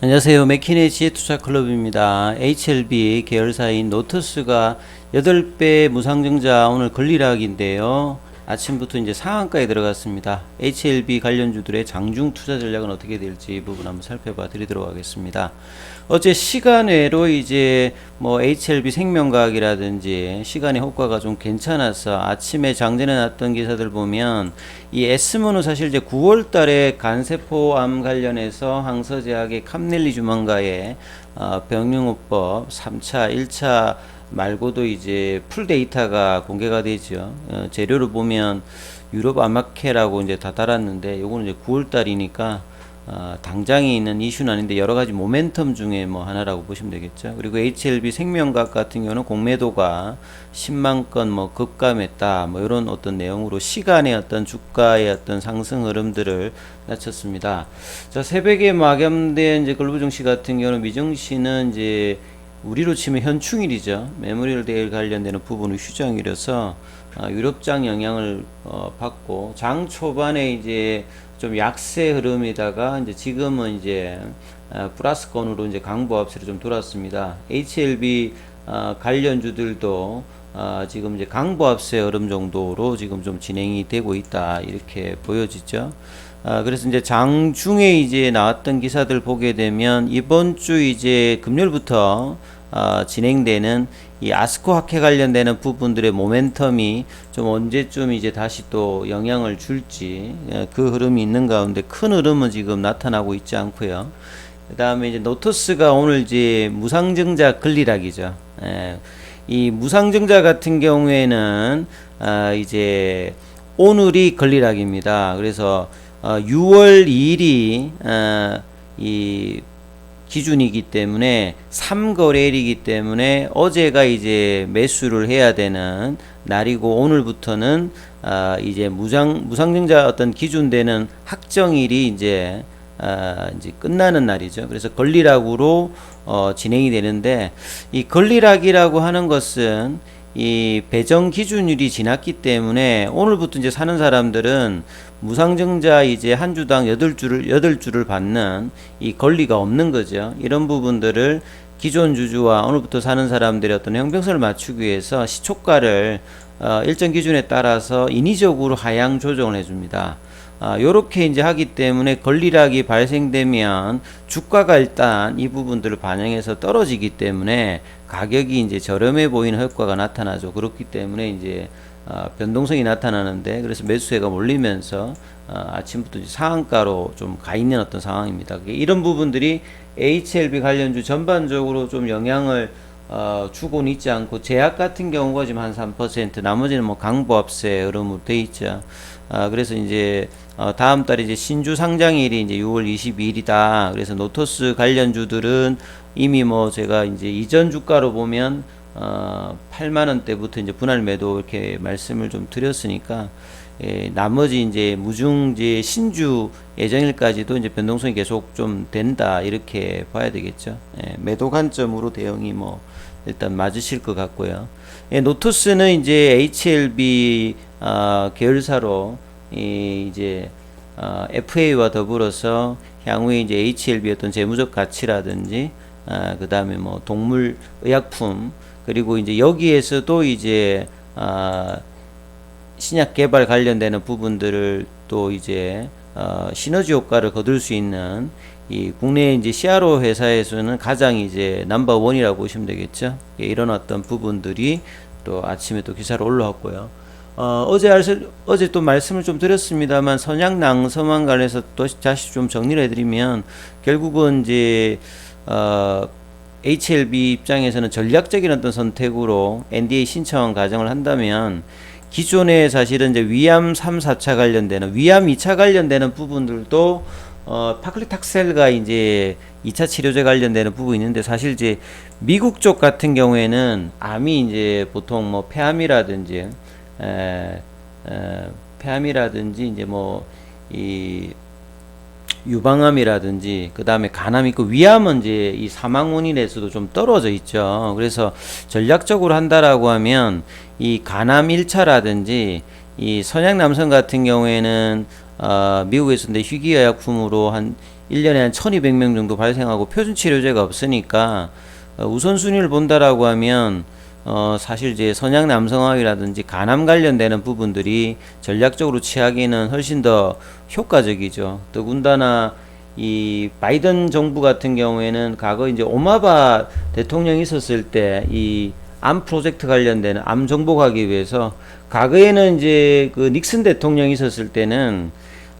안녕하세요. 맥키네 지혜투자클럽입니다. HLB 계열사인 노트스가 8배 무상증자 오늘 권리락인데요. 아침부터 이제 상한가에 들어갔습니다. HLB 관련주들의 장중 투자 전략은 어떻게 될지 이 부분 한번 살펴봐 드리도록 하겠습니다. 어제 시간외로 이제 뭐 HLB 생명과학이라든지 시간의 효과가 좀 괜찮아서 아침에 장전해 놨던 기사들 보면 이 S문은 사실 이제 9월 달에 간세포암 관련해서 항서제약의 캄넬리 주망가의 어, 병용호법 3차, 1차 말고도 이제 풀 데이터가 공개가 되죠. 어, 재료를 보면 유럽 아마케라고 이제 다 달았는데 요거는 이제 9월 달이니까 어, 당장에 있는 이슈는 아닌데 여러 가지 모멘텀 중에 뭐 하나라고 보시면 되겠죠. 그리고 HLB 생명각 같은 경우는 공매도가 10만 건 뭐 급감했다 뭐 이런 어떤 내용으로 시간의 어떤 주가의 어떤 상승 흐름들을 낮췄습니다. 자 새벽에 마감된 이제 글로벌 증시 같은 경우는 미증시는 이제 우리로 치면 현충일이죠. 메모리얼 데일 관련되는 부분은 휴장이라서 아, 유럽장 영향을 어, 받고 장 초반에 이제 좀 약세 흐름이다가 이제 지금은 이제 아, 플러스권으로 이제 강보합세로 좀 돌았습니다. HLB 아, 관련주들도 아, 지금 이제 강보합세 흐름 정도로 지금 좀 진행이 되고 있다 이렇게 보여지죠. 아, 그래서 이제 장중에 이제 나왔던 기사들 보게 되면 이번 주 이제 금요일부터 아, 진행되는 이 아스코 학회 관련되는 부분들의 모멘텀이 좀 언제쯤 이제 다시 또 영향을 줄지 예, 그 흐름이 있는 가운데 큰 흐름은 지금 나타나고 있지 않고요. 그 다음에 이제 노토스가 오늘 이제 무상증자 권리락이죠. 예, 이 무상증자 같은 경우에는 아, 이제 오늘이 권리락입니다. 그래서 어, 6월 2일이 어, 이 기준이기 때문에 3거래일이기 때문에 어제가 이제 매수를 해야 되는 날이고 오늘부터는 아 이제 무상 무상증자 어떤 기준되는 확정일이 이제 아 이제 끝나는 날이죠. 그래서 권리락으로 어 진행이 되는데 이 권리락이라고 하는 것은 이 배정 기준일이 지났기 때문에 오늘부터 이제 사는 사람들은 무상증자 이제 한 주당 여덟 주를 여덟 주를 받는 이 권리가 없는 거죠. 이런 부분들을 기존 주주와 오늘부터 사는 사람들의 어떤 형평성을 맞추기 위해서 시초가를 어, 일정 기준에 따라서 인위적으로 하향 조정을 해줍니다. 아, 요렇게 이제 하기 때문에 권리락이 발생되면 주가가 일단 이 부분들을 반영해서 떨어지기 때문에 가격이 이제 저렴해 보이는 효과가 나타나죠. 그렇기 때문에 이제 어, 변동성이 나타나는데 그래서 매수세가 몰리면서 어, 아침부터 상한가로 좀 가 있는 어떤 상황입니다. 이런 부분들이 HLB 관련주 전반적으로 좀 영향을 어, 주고는 있지 않고 제약 같은 경우가 지금 한 3% 나머지는 뭐 강보합세 흐름으로 돼 있죠. 아, 그래서 이제 어, 다음 달에 이제 신주 상장일이 이제 6월 22일이다. 그래서 노토스 관련주들은 이미 뭐 제가 이제 이전 주가로 보면 어, 8만 원대부터 이제 분할 매도 이렇게 말씀을 좀 드렸으니까 예, 나머지 이제 무중제 신주 예정일까지도 이제 변동성이 계속 좀 된다 이렇게 봐야 되겠죠. 예, 매도 관점으로 대응이 뭐 일단 맞으실 것 같고요. 예, 노토스는 이제 HLB 어, 계열사로 이 이제 어, FA와 더불어서 향후에 이제 HLB 어떤 재무적 가치라든지 아, 그 다음에 뭐 동물 의약품 그리고 이제 여기에서도 이제 아, 신약 개발 관련되는 부분들을 또 이제 어, 시너지 효과를 거둘 수 있는 이 국내 이제 CRO 회사에서는 가장 이제 넘버 원이라고 보시면 되겠죠. 예, 이런 어떤 부분들이 또 아침에 또 기사로 올라왔고요. 어, 어제 알스, 어제 또 말씀을 좀 드렸습니다만 선약낭서만 관해서 또 다시 좀 정리를 해드리면 결국은 이제 어, HLB 입장에서는 전략적인 어떤 선택으로 NDA 신청 과정을 한다면 기존에 사실은 이제 위암 3, 4차 관련되는 위암 2차 관련되는 부분들도 어, 파클리탁셀과 이제 2차 치료제 관련되는 부분이 있는데 사실 이제 미국 쪽 같은 경우에는 암이 이제 보통 뭐 폐암이라든지 에, 에, 폐암이라든지 이제 뭐이 유방암이라든지 그 다음에 간암 있고 위암은 이제 이 사망 원인에서도 좀 떨어져 있죠. 그래서 전략적으로 한다라고 하면 이 간암 1차라든지 이 선양 남성 같은 경우에는 어, 미국에서 근데 희귀의약품으로 한 1년에 한 1200명 정도 발생하고 표준 치료제가 없으니까 어, 우선순위를 본다라고 하면 어, 사실 이제 선양 남성화이라든지 간암 관련되는 부분들이 전략적으로 취하기는 훨씬 더 효과적이죠. 더군다나 이 바이든 정부 같은 경우에는 과거 이제 오마바 대통령이 있었을 때 이 암 프로젝트 관련되는 암 정복하기 위해서 과거에는 이제 그 닉슨 대통령이 있었을 때는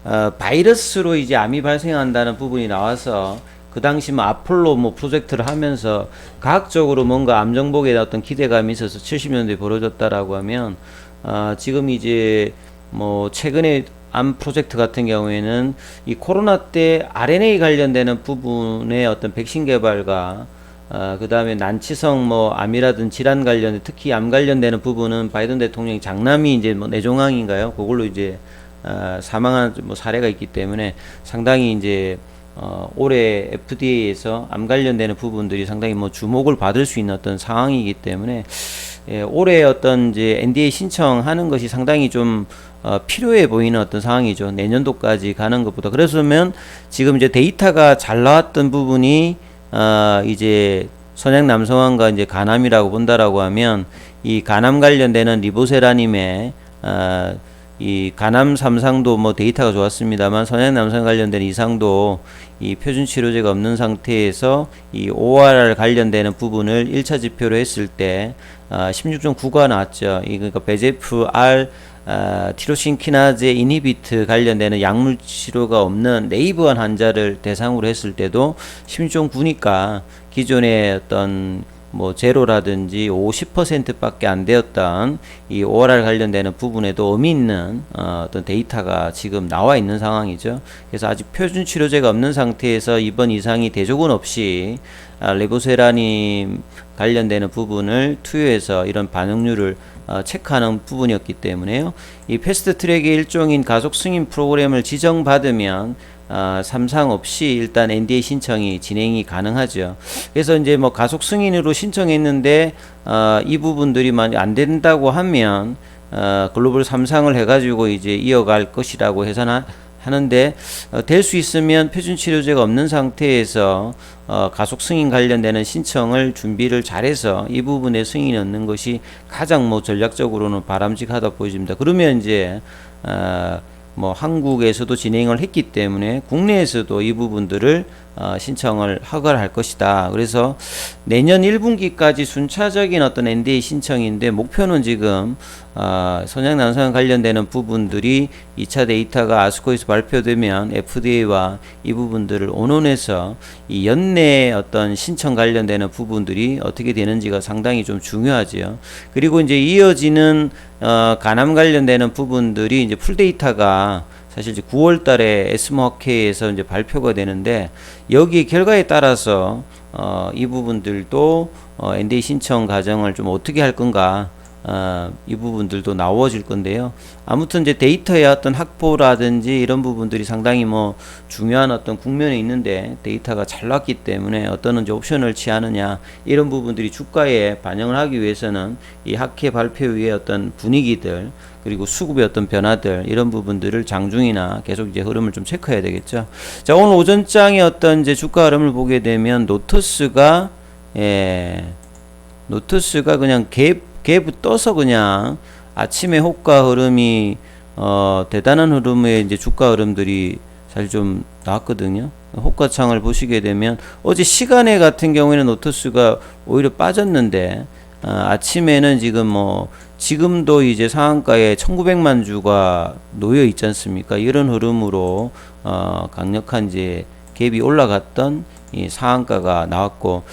어, 바이러스로 이제 암이 발생한다는 부분이 나와서 그 당시 뭐 아폴로 뭐 프로젝트를 하면서 과학적으로 뭔가 암 정복에 어떤 기대감이 있어서 70년대에 벌어졌다라고 하면 어, 지금 이제 뭐 최근에 암 프로젝트 같은 경우에는 이 코로나 때 RNA 관련되는 부분의 어떤 백신 개발과 어, 그 다음에 난치성 뭐 암이라든 질환 관련 특히 암 관련되는 부분은 바이든 대통령이 장남이 이제 뭐 뇌종양인가요? 그걸로 이제 어, 사망한 뭐 사례가 있기 때문에 상당히 이제 어, 올해 FDA에서 암 관련되는 부분들이 상당히 뭐 주목을 받을 수 있는 어떤 상황이기 때문에 예, 올해 어떤 이제 NDA 신청하는 것이 상당히 좀 어, 필요해 보이는 어떤 상황이죠. 내년도까지 가는 것보다. 그래서면 지금 이제 데이터가 잘 나왔던 부분이 어, 이제 선양 남성환과 이제 간암이라고 본다라고 하면 이 간암 관련되는 리보세라님의 어, 이 간암 삼상도 뭐 데이터가 좋았습니다만 선양 남성 관련된 이상도 이 표준 치료제가 없는 상태에서 이 ORR 관련되는 부분을 1차 지표로 했을 때 아, 16.9가 나왔죠. 이 그러니까 베제프 R 아, 티로신키나제 이니비트 관련되는 약물 치료가 없는 네이버한 환자를 대상으로 했을 때도 16.9니까 기존의 어떤 뭐 제로라든지 50%밖에 안 되었던 이 ORR 관련되는 부분에도 의미 있는 어, 어떤 데이터가 지금 나와 있는 상황이죠. 그래서 아직 표준 치료제가 없는 상태에서 이번 이상이 대조군 없이 아, 레보세라님 관련되는 부분을 투여해서 이런 반응률을 어, 체크하는 부분이었기 때문에요. 이 패스트 트랙의 일종인 가속 승인 프로그램을 지정받으면 어, 삼상 없이 일단 NDA 신청이 진행이 가능하죠. 그래서 이제 뭐 가속 승인으로 신청했는데 어, 이 부분들이 만약 안 된다고 하면 어, 글로벌 삼상을 해가지고 이제 이어갈 것이라고 해서는 하는데 어, 될 수 있으면 표준 치료제가 없는 상태에서 어, 가속 승인 관련되는 신청을 준비를 잘해서 이 부분에 승인이 얻는 것이 가장 뭐 전략적으로는 바람직하다 보여집니다. 그러면 이제 어, 뭐 한국에서도 진행을 했기 때문에 국내에서도 이 부분들을 어, 신청을 허가할 것이다. 그래서 내년 1분기까지 순차적인 어떤 NDA 신청인데 목표는 지금 어, 선양 난성 관련되는 부분들이 2차 데이터가 아스코에서 발표되면 FDA와 이 부분들을 온원해서 이 연내 어떤 신청 관련되는 부분들이 어떻게 되는지가 상당히 좀 중요하지요. 그리고 이제 이어지는 어, 간암 관련되는 부분들이 이제 풀 데이터가 사실 이제 9월 달에 에스머케에서 이제 발표가 되는데 여기 결과에 따라서 어, 이 부분들도 어, NDA 신청 과정을 좀 어떻게 할 건가 어, 이 부분들도 나와질 건데요. 아무튼 이제 데이터의 어떤 확보라든지 이런 부분들이 상당히 뭐 중요한 어떤 국면에 있는데 데이터가 잘 나왔기 때문에 어떤 이제 옵션을 취하느냐 이런 부분들이 주가에 반영을 하기 위해서는 이 학회 발표 후에 어떤 분위기들 그리고 수급의 어떤 변화들 이런 부분들을 장중이나 계속 이제 흐름을 좀 체크해야 되겠죠. 자 오늘 오전장의 어떤 이제 주가 흐름을 보게 되면 노트스가 예 노트스가 그냥 갭 갭 떠서 그냥 아침에 호가 흐름이 어 대단한 흐름의 이제 주가 흐름들이 사실 좀 나왔거든요. 호가창을 보시게 되면 어제 시간에 같은 경우에는 노트스가 오히려 빠졌는데 어, 아침에는 지금 뭐 지금도 이제 상한가에 1900만 주가 놓여 있지 않습니까? 이런 흐름으로 어, 강력한 이제 갭이 올라갔던 이 상한가가 나왔고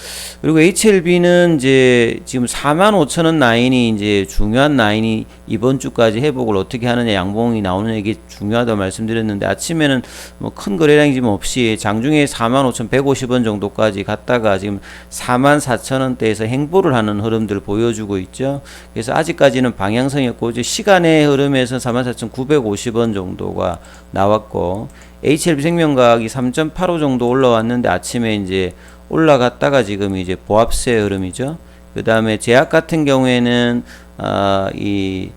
그리고 HLB는 이제 지금 4만 5천 원 라인이 이제 중요한 라인이 이번 주까지 회복을 어떻게 하느냐 양봉이 나오는 이게 중요하다고 말씀드렸는데 아침에는 뭐 큰 거래량이 지금 없이 장중에 4만 5천 150원 정도까지 갔다가 지금 4만 4천 원대에서 행보를 하는 흐름들을 보여주고 있죠. 그래서 아직까지는 방향성이 없고 이제 시간의 흐름에서 4만 4천 950원 정도가 나왔고 HLB 생명과학이 3.85 정도 올라왔는데 아침에 이제 올라갔다가 지금 이제 보합세 흐름이죠. 그 다음에 제약 같은 경우에는 어, 이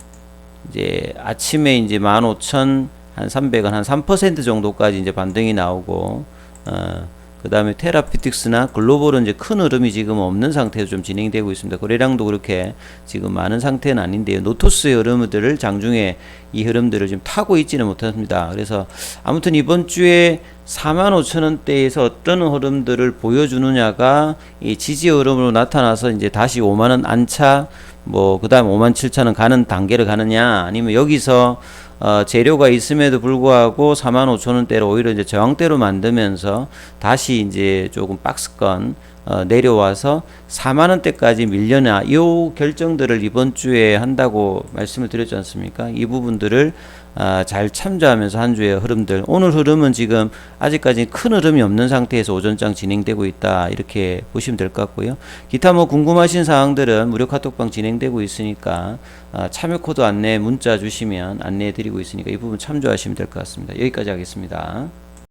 이제 아침에 이제 15,000한 300원 한 3% 정도까지 이제 반등이 나오고 어, 그 다음에 테라피틱스나 글로벌은 이제 큰 흐름이 지금 없는 상태에서 좀 진행되고 있습니다. 거래량도 그렇게 지금 많은 상태는 아닌데요. 노토스의 흐름들을 장중에 이 흐름들을 지금 타고 있지는 못합니다. 그래서 아무튼 이번 주에 45,000원대에서 어떤 흐름들을 보여주느냐가 이 지지 흐름으로 나타나서 이제 다시 5만원 안차 뭐 그 다음 5만 7천원 가는 단계를 가느냐 아니면 여기서 어, 재료가 있음에도 불구하고 4만 5천 원대로 오히려 이제 저항대로 만들면서 다시 이제 조금 박스권 어, 내려와서 4만 원대까지 밀려나 이 결정들을 이번 주에 한다고 말씀을 드렸지 않습니까? 이 부분들을 아, 잘 참조하면서 한 주의 흐름들 오늘 흐름은 지금 아직까지 큰 흐름이 없는 상태에서 오전장 진행되고 있다 이렇게 보시면 될 것 같고요. 기타 뭐 궁금하신 사항들은 무료 카톡방 진행되고 있으니까 아, 참여 코드 안내 문자 주시면 안내해 드리고 있으니까 이 부분 참조하시면 될 것 같습니다. 여기까지 하겠습니다.